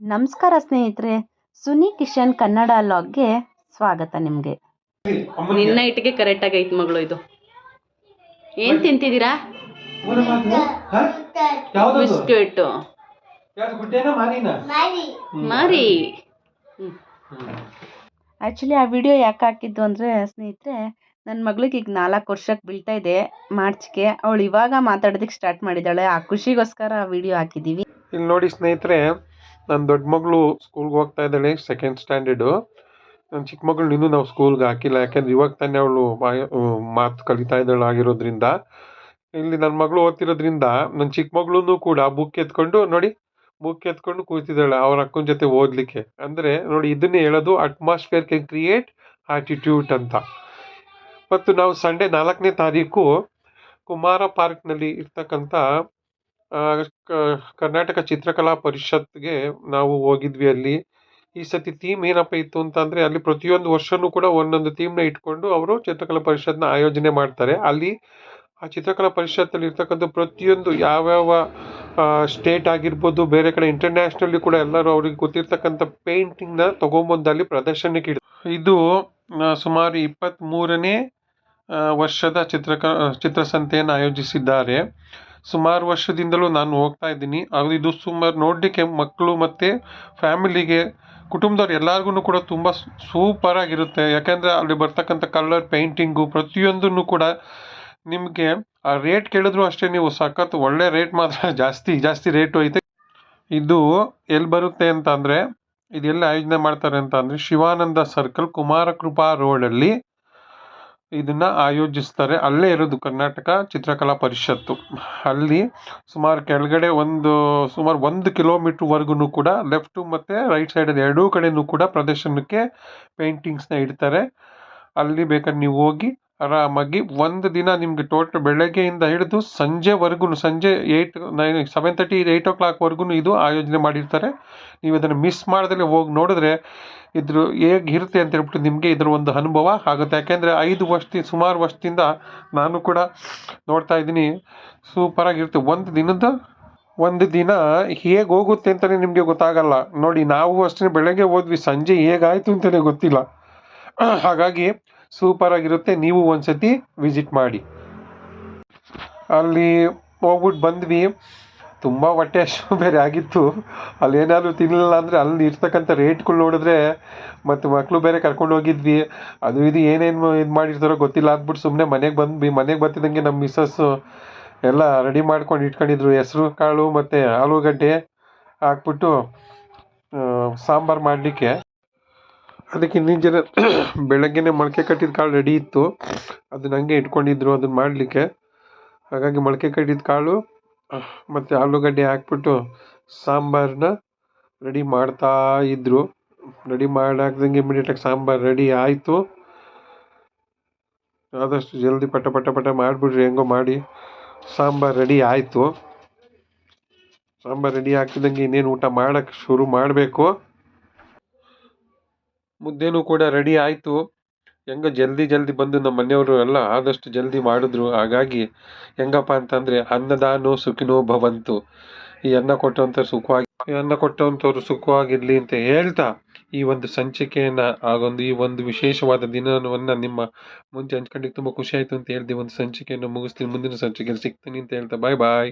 ನಮಸ್ಕಾರ ಸ್ನೇಹಿತರೆ ಸುನಿ ಕಿಶನ್ ಕನ್ನಡ ಲಾಗ್ಗೆ ಸ್ವಾಗತ ನಿಮಗೆ. ನಿನ್ನ ಇಟ್ಟಿಗೆ ಕರೆಕ್ಟಾಗಿ ಐತ್ ಮಗಳು ಇದು. ಏನ್ ತಿಂತಿದ್ದೀರಾ? ಯಾವ್ದು ಬಿಸ್ಕೆಟ್. ಯಾವ್ದು ಗುಡ್ಡೆನಾ ಮಾರಿನ ಮಾರಿ. ಆ್ಯಕ್ಚುಲಿ ಆ ವಿಡಿಯೋ ಯಾಕೆ ಹಾಕಿದ್ದು ಅಂದರೆ ಸ್ನೇಹಿತರೆ ನನ್ನ ಮಗಳಿಗೆ ಈಗ ನಾಲ್ಕು ವರ್ಷಕ್ಕೆ ಬೀಳ್ತಾ ಇದೆ ಮಾರ್ಚ್ಗೆ. ಅವಳು ಇವಾಗ ಮಾತಾಡೋದಕ್ಕೆ ಸ್ಟಾರ್ಟ್ ಮಾಡಿದ್ದಾಳೆ. ಆ ಖುಷಿಗೋಸ್ಕರ ಆ ವಿಡಿಯೋ ಹಾಕಿದ್ದೀವಿ. ಇಲ್ಲಿ ನೋಡಿ ಸ್ನೇಹಿತರೆ ನನ್ನ ದೊಡ್ಡ ಮಗಳು ಸ್ಕೂಲ್ಗೆ ಹೋಗ್ತಾ ಇದ್ದಾಳೆ ಸೆಕೆಂಡ್ ಸ್ಟ್ಯಾಂಡರ್ಡು ನನ್ನ ಚಿಕ್ಕ ಮಗಳು ಇನ್ನೂ ನಾವು ಸ್ಕೂಲ್ಗೆ ಹಾಕಿಲ್ಲ, ಯಾಕೆಂದ್ರೆ ಇವಾಗ ತಾನೇ ಅವಳು ಮಾತು ಕಲಿತಾ ಇದ್ದಾಳೆ ಆಗಿರೋದ್ರಿಂದ. ಇಲ್ಲಿ ನನ್ನ ಮಗಳು ಓದ್ತಿರೋದ್ರಿಂದ ನನ್ನ ಚಿಕ್ಕ ಮಗಳೂ ಕೂಡ ಬುಕ್ ಎತ್ಕೊಂಡು, ನೋಡಿ ಬುಕ್ ಎತ್ಕೊಂಡು ಕೂತಿದ್ದಾಳೆ ಅವ್ರ ಅಕ್ಕನ ಜೊತೆ ಓದಲಿಕ್ಕೆ. ಅಂದರೆ ನೋಡಿ, ಇದನ್ನೇ ಹೇಳೋದು ಅಟ್ಮಾಸ್ಫಿಯರ್ ಕ್ಯಾನ್ ಕ್ರಿಯೇಟ್ ಆಟಿಟ್ಯೂಡ್ ಅಂತ. ಮತ್ತು ನಾವು ಸಂಡೇ ನಾಲ್ಕನೇ ತಾರೀಕು ಕುಮಾರ ಪಾರ್ಕ್ನಲ್ಲಿ ಇರ್ತಕ್ಕಂಥ ಕರ್ನಾಟಕ ಚಿತ್ರಕಲಾ ಪರಿಷತ್ಗೆ ನಾವು ಹೋಗಿದ್ವಿ ಅಲ್ಲಿ. ಈ ಸತಿ ಥೀಮ್ ಏನಪ್ಪ ಇತ್ತು ಅಂತಂದ್ರೆ, ಅಲ್ಲಿ ಪ್ರತಿಯೊಂದು ವರ್ಷನೂ ಕೂಡ ಒಂದೊಂದು ಥೀಮ್ನ ಇಟ್ಕೊಂಡು ಅವರು ಚಿತ್ರಕಲಾ ಪರಿಷತ್ನ ಆಯೋಜನೆ ಮಾಡ್ತಾರೆ. ಅಲ್ಲಿ ಆ ಚಿತ್ರಕಲಾ ಪರಿಷತ್ತಲ್ಲಿ ಇರ್ತಕ್ಕಂಥ ಪ್ರತಿಯೊಂದು ಯಾವ್ಯಾವ ಸ್ಟೇಟ್ ಆಗಿರ್ಬೋದು, ಬೇರೆ ಕಡೆ ಇಂಟರ್ನ್ಯಾಷನಲಿ ಕೂಡ ಎಲ್ಲರೂ ಅವ್ರಿಗೆ ಗೊತ್ತಿರ್ತಕ್ಕಂಥ ಪೇಂಟಿಂಗ್ನ ತೊಗೊಂಬಂದು ಅಲ್ಲಿ ಪ್ರದರ್ಶನಕ್ಕೆ ಇಡ, ಇದು ಸುಮಾರು ಇಪ್ಪತ್ತ್ಮೂರನೇ ವರ್ಷದ ಚಿತ್ರಕ, ಚಿತ್ರಸಂತೆಯನ್ನು ಆಯೋಜಿಸಿದ್ದಾರೆ. ಸುಮಾರು ವರ್ಷದಿಂದಲೂ ನಾನು ಹೋಗ್ತಾ ಇದ್ದೀನಿ. ಹಾಗೂ ಇದು ಸುಮಾರು ನೋಡಲಿಕ್ಕೆ ಮಕ್ಕಳು ಮತ್ತು ಫ್ಯಾಮಿಲಿಗೆ, ಕುಟುಂಬದವ್ರು ಎಲ್ಲರಿಗೂ ಕೂಡ ತುಂಬ ಸೂಪರ್ ಆಗಿರುತ್ತೆ. ಯಾಕೆಂದರೆ ಅಲ್ಲಿ ಬರ್ತಕ್ಕಂಥ ಕಲರ್ ಪೇಂಟಿಂಗು ಪ್ರತಿಯೊಂದನ್ನು ಕೂಡ ನಿಮಗೆ ಆ ರೇಟ್ ಕೇಳಿದ್ರು ಅಷ್ಟೇ ನೀವು ಸಖತ್ ಒಳ್ಳೆ ರೇಟ್ ಮಾತ್ರ ಜಾಸ್ತಿ ಜಾಸ್ತಿ ರೇಟು ಐತೆ. ಇದು ಎಲ್ಲಿ ಬರುತ್ತೆ ಅಂತ ಅಂದರೆ, ಇದೆಲ್ಲ ಆಯೋಜನೆ ಮಾಡ್ತಾರೆ ಅಂತ ಅಂದರೆ ಶಿವಾನಂದ ಸರ್ಕಲ್ ಕುಮಾರಕೃಪಾ ರೋಡಲ್ಲಿ ಇದನ್ನ ಆಯೋಜಿಸ್ತಾರೆ. ಅಲ್ಲೇ ಇರೋದು ಕರ್ನಾಟಕ ಚಿತ್ರಕಲಾ ಪರಿಷತ್ತು. ಅಲ್ಲಿ ಸುಮಾರು ಕೆಳಗಡೆ ಒಂದು, ಸುಮಾರು ಒಂದು ಕಿಲೋಮೀಟ್ರ್ವರೆಗೂ ಕೂಡ ಲೆಫ್ಟು ಮತ್ತು ರೈಟ್ ಸೈಡಲ್ಲಿ ಎರಡೂ ಕಡೆಯೂ ಕೂಡ ಪ್ರದರ್ಶನಕ್ಕೆ ಪೇಂಟಿಂಗ್ಸ್ನ ಇಡ್ತಾರೆ. ಅಲ್ಲಿ ಬೇಕಾದ್ರೆ ನೀವು ಹೋಗಿ ಆರಾಮಾಗಿ ಒಂದು ದಿನ ನಿಮಗೆ ಟೋಟಲ್ ಬೆಳಗ್ಗೆಯಿಂದ ಹಿಡಿದು ಸಂಜೆವರೆಗೂ ಸಂಜೆ eight nine seven thirty eight o ಕ್ಲಾಕ್ವರೆಗೂ ಇದು ಆಯೋಜನೆ ಮಾಡಿರ್ತಾರೆ. ನೀವು ಇದನ್ನು ಮಿಸ್ ಮಾಡ್ದಲೇ ಹೋಗಿ ನೋಡಿದ್ರೆ ಇದ್ರ ಹೇಗಿರುತ್ತೆ ಅಂತ ಹೇಳ್ಬಿಟ್ಟು ನಿಮಗೆ ಇದರ ಒಂದು ಅನುಭವ ಆಗುತ್ತೆ. ಯಾಕೆಂದರೆ ಐದು ವರ್ಷದ ಸುಮಾರು ವರ್ಷದಿಂದ ನಾನು ಕೂಡ ನೋಡ್ತಾ ಇದ್ದೀನಿ ಸೂಪರಾಗಿರುತ್ತೆ ಒಂದು ದಿನದ, ಒಂದು ದಿನ ಹೇಗೆ ಹೋಗುತ್ತೆ ಅಂತಲೇ ನಿಮಗೆ ಗೊತ್ತಾಗಲ್ಲ. ನೋಡಿ, ನಾವು ಅಷ್ಟೇ ಬೆಳಗ್ಗೆ ಹೋದ್ವಿ, ಸಂಜೆ ಹೇಗಾಯಿತು ಅಂತಲೇ ಗೊತ್ತಿಲ್ಲ. ಹಾಗಾಗಿ ಸೂಪರಾಗಿರುತ್ತೆ ನೀವು ಒಂದ್ಸತಿ ವಿಸಿಟ್ ಮಾಡಿ. ಅಲ್ಲಿ ಹೋಗ್ಬಿಟ್ಟು ಬಂದ್ವಿ. ತುಂಬ ಹೊಟ್ಟೆ ಅಷ್ಟು ಬೇರೆ ಆಗಿತ್ತು. ಅಲ್ಲಿ ಏನಾದರೂ ತಿನ್ನಲಿಲ್ಲ ಅಂದರೆ ಅಲ್ಲಿ ಇರ್ತಕ್ಕಂಥ ರೇಟ್ಗಳು ನೋಡಿದ್ರೆ ಮತ್ತು ಮಕ್ಕಳು ಬೇರೆ ಕರ್ಕೊಂಡು ಹೋಗಿದ್ವಿ. ಅದು ಇದು ಏನೇನು ಇದು ಮಾಡಿರ್ತಾರೋ ಗೊತ್ತಿಲ್ಲ ಅಂದ್ಬಿಟ್ಟು ಸುಮ್ಮನೆ ಮನೆಗೆ ಬಂದ್ವಿ. ಮನೆಗೆ ಬರ್ತಿದ್ದಂಗೆ ನಮ್ಮ ಮಿಸ್ಸಸ್ಸು ಎಲ್ಲ ರೆಡಿ ಮಾಡ್ಕೊಂಡು ಇಟ್ಕೊಂಡಿದ್ರು. ಹೆಸ್ರು, ಕಾಳು ಮತ್ತು ಆಲೂಗಡ್ಡೆ ಹಾಕ್ಬಿಟ್ಟು ಸಾಂಬಾರು ಮಾಡಲಿಕ್ಕೆ. ಅದಕ್ಕೆ ಹಿಂದಿನ ಜನ ಬೆಳಗ್ಗೆನೇ ಮೊಳಕೆ ಕಟ್ಟಿದ ಕಾಳು ರೆಡಿ ಇತ್ತು. ಅದನ್ನ ಹಂಗೆ ಇಟ್ಕೊಂಡಿದ್ರು ಅದನ್ನ ಮಾಡಲಿಕ್ಕೆ. ಹಾಗಾಗಿ ಮೊಳಕೆ ಕಟ್ಟಿದ ಕಾಳು, ಮತ್ತು ಆಲೂಗಡ್ಡೆ ಹಾಕ್ಬಿಟ್ಟು ಸಾಂಬಾರನ್ನ ರೆಡಿ ಮಾಡ್ತಾ ಇದ್ದರು ರೆಡಿ ಮಾಡಾಕ್ದಂಗೆ ಇಮಿಡಿಯೇಟಾಗಿ ಸಾಂಬಾರು ರೆಡಿ ಆಯಿತು. ಆದಷ್ಟು ಜಲ್ದಿ ಪಟ ಪಟ ಪಟ ಮಾಡಿಬಿಡ್ರಿ, ಹೆಂಗೋ ಮಾಡಿ. ಸಾಂಬಾರು ರೆಡಿ ಆಯಿತು. ಸಾಂಬಾರು ರೆಡಿ ಆಗ್ತಿದ್ದಂಗೆ ಇನ್ನೇನು ಊಟ ಮಾಡೋಕ್ಕೆ ಶುರು ಮಾಡಬೇಕು. ಮುದ್ದೆನೂ ಕೂಡ ರೆಡಿ ಆಯಿತು. ಹೆಂಗೋ ಜಲ್ದಿ ಜಲ್ದಿ ಬಂದು ನಮ್ಮ ಮನೆಯವರು ಎಲ್ಲ ಆದಷ್ಟು ಜಲ್ದಿ ಮಾಡಿದ್ರು. ಹಾಗಾಗಿ ಹೆಂಗಪ್ಪ ಅಂತಂದರೆ ಅನ್ನದಾನೋ ಸುಖಿನೋ ಭವಂತು. ಈ ಅನ್ನ ಕೊಟ್ಟವಂಥವ್ರು ಸುಖವಾಗಿ, ಈ ಅನ್ನ ಕೊಟ್ಟವಂಥವ್ರು ಸುಖವಾಗಿರಲಿ ಅಂತ ಹೇಳ್ತಾ ಈ ಒಂದು ಸಂಚಿಕೆಯನ್ನು ಆಗೊಂದು ಈ ಒಂದು ವಿಶೇಷವಾದ ದಿನವನ್ನು ನಿಮ್ಮ ಮುಂಚೆ ಹಂಚ್ಕೊಂಡಿಕ್ಕೆ ತುಂಬ ಖುಷಿ ಆಯಿತು ಅಂತ ಹೇಳ್ದೆ. ಒಂದು ಸಂಚಿಕೆಯನ್ನು ಮುಗಿಸ್ತೀನಿ. ಮುಂದಿನ ಸಂಚಿಕೆಯಲ್ಲಿ ಸಿಗ್ತೀನಿ ಅಂತ ಹೇಳ್ತಾ. ಬಾಯ್ ಬಾಯ್